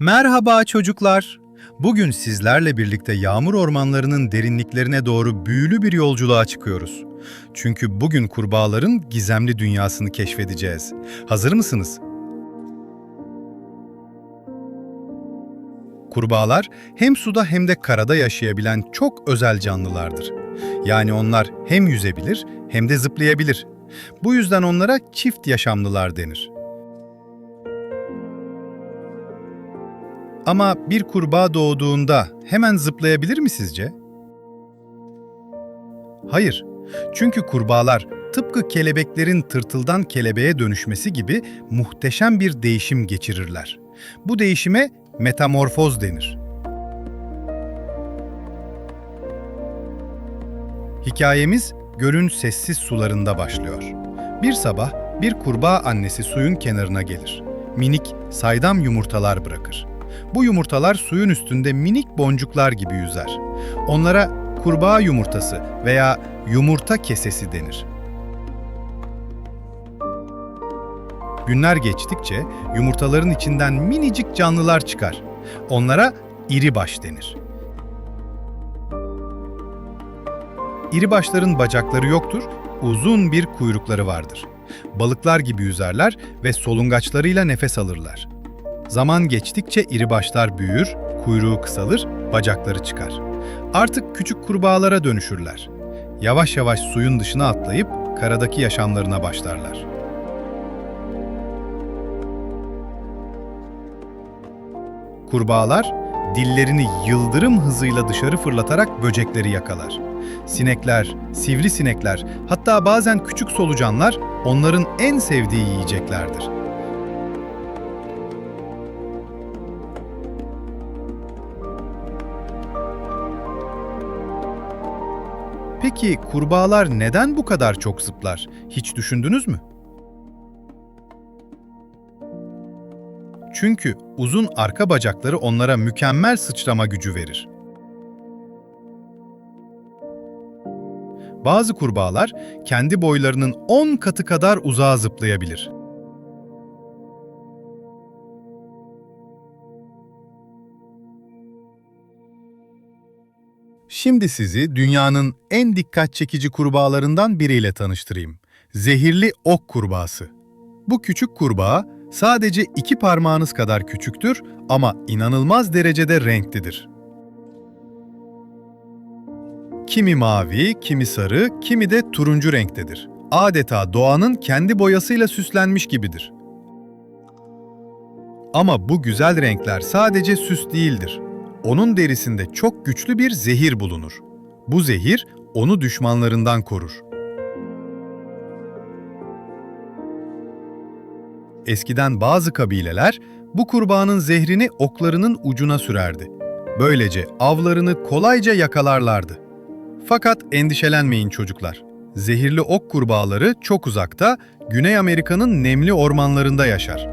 Merhaba çocuklar. Bugün sizlerle birlikte yağmur ormanlarının derinliklerine doğru büyülü bir yolculuğa çıkıyoruz. Çünkü bugün kurbağaların gizemli dünyasını keşfedeceğiz. Hazır mısınız? Kurbağalar hem suda hem de karada yaşayabilen çok özel canlılardır. Yani onlar hem yüzebilir hem de zıplayabilir. Bu yüzden onlara çift yaşamlılar denir. Ama bir kurbağa doğduğunda hemen zıplayabilir mi sizce? Hayır. Çünkü kurbağalar tıpkı kelebeklerin tırtıldan kelebeğe dönüşmesi gibi muhteşem bir değişim geçirirler. Bu değişime metamorfoz denir. Hikayemiz gölün sessiz sularında başlıyor. Bir sabah bir kurbağa annesi suyun kenarına gelir. Minik, saydam yumurtalar bırakır. Bu yumurtalar suyun üstünde minik boncuklar gibi yüzer. Onlara kurbağa yumurtası veya yumurta kesesi denir. Günler geçtikçe yumurtaların içinden minicik canlılar çıkar. Onlara iri baş denir. İri başların bacakları yoktur, uzun bir kuyrukları vardır. Balıklar gibi yüzerler ve solungaçlarıyla nefes alırlar. Zaman geçtikçe iri başlar büyür, kuyruğu kısalır, bacakları çıkar. Artık küçük kurbağalara dönüşürler. Yavaş yavaş suyun dışına atlayıp karadaki yaşamlarına başlarlar. Kurbağalar dillerini yıldırım hızıyla dışarı fırlatarak böcekleri yakalar. Sinekler, sivrisinekler, hatta bazen küçük solucanlar onların en sevdiği yiyeceklerdir. Peki kurbağalar neden bu kadar çok zıplar? Hiç düşündünüz mü? Çünkü uzun arka bacakları onlara mükemmel sıçrama gücü verir. Bazı kurbağalar kendi boylarının 10 katı kadar uzağa zıplayabilir. Şimdi sizi dünyanın en dikkat çekici kurbağalarından biriyle tanıştırayım. Zehirli ok kurbağası. Bu küçük kurbağa sadece iki parmağınız kadar küçüktür ama inanılmaz derecede renklidir. Kimi mavi, kimi sarı, kimi de turuncu renktedir. Adeta doğanın kendi boyasıyla süslenmiş gibidir. Ama bu güzel renkler sadece süs değildir. Onun derisinde çok güçlü bir zehir bulunur. Bu zehir onu düşmanlarından korur. Eskiden bazı kabileler bu kurbağanın zehrini oklarının ucuna sürerdi. Böylece avlarını kolayca yakalarlardı. Fakat endişelenmeyin çocuklar. Zehirli ok kurbağaları çok uzakta, Güney Amerika'nın nemli ormanlarında yaşar.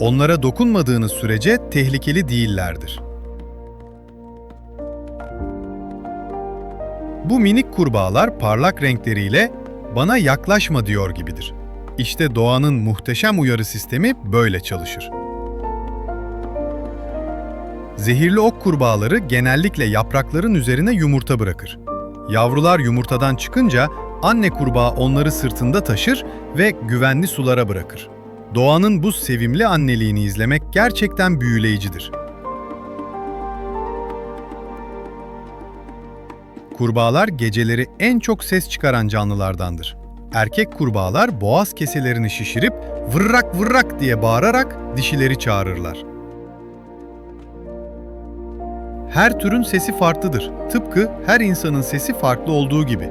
Onlara dokunmadığınız sürece tehlikeli değillerdir. Bu minik kurbağalar parlak renkleriyle bana yaklaşma diyor gibidir. İşte doğanın muhteşem uyarı sistemi böyle çalışır. Zehirli ok kurbağaları genellikle yaprakların üzerine yumurta bırakır. Yavrular yumurtadan çıkınca anne kurbağa onları sırtında taşır ve güvenli sulara bırakır. Doğanın bu sevimli anneliğini izlemek gerçekten büyüleyicidir. Kurbağalar geceleri en çok ses çıkaran canlılardandır. Erkek kurbağalar boğaz keselerini şişirip vırrak vırrak diye bağırarak dişileri çağırırlar. Her türün sesi farklıdır. Tıpkı her insanın sesi farklı olduğu gibi.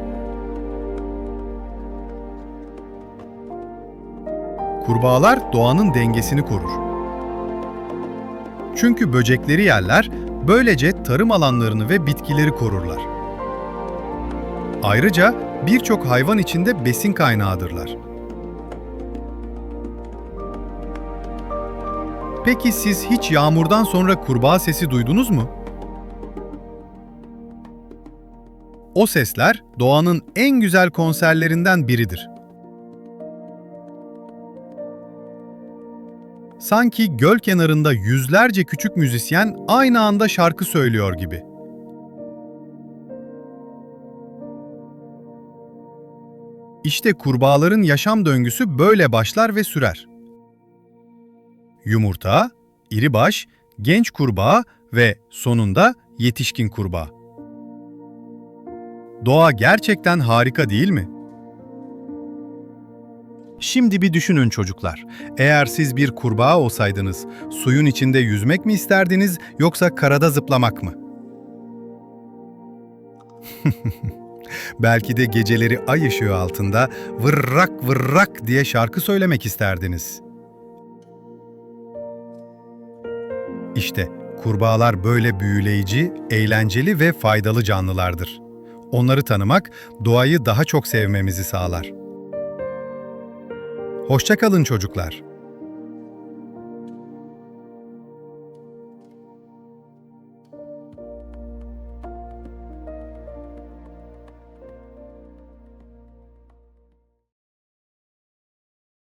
Kurbağalar doğanın dengesini korur. Çünkü böcekleri yerler, böylece tarım alanlarını ve bitkileri korurlar. Ayrıca birçok hayvan içinde besin kaynağıdırlar. Peki siz hiç yağmurdan sonra kurbağa sesi duydunuz mu? O sesler doğanın en güzel konserlerinden biridir. Sanki göl kenarında yüzlerce küçük müzisyen aynı anda şarkı söylüyor gibi. İşte kurbağaların yaşam döngüsü böyle başlar ve sürer. Yumurta, iri baş, genç kurbağa ve sonunda yetişkin kurbağa. Doğa gerçekten harika değil mi? Şimdi bir düşünün çocuklar. Eğer siz bir kurbağa olsaydınız, suyun içinde yüzmek mi isterdiniz yoksa karada zıplamak mı? Belki de geceleri ay ışığı altında vırrak vırrak diye şarkı söylemek isterdiniz. İşte kurbağalar böyle büyüleyici, eğlenceli ve faydalı canlılardır. Onları tanımak doğayı daha çok sevmemizi sağlar. Hoşçakalın çocuklar.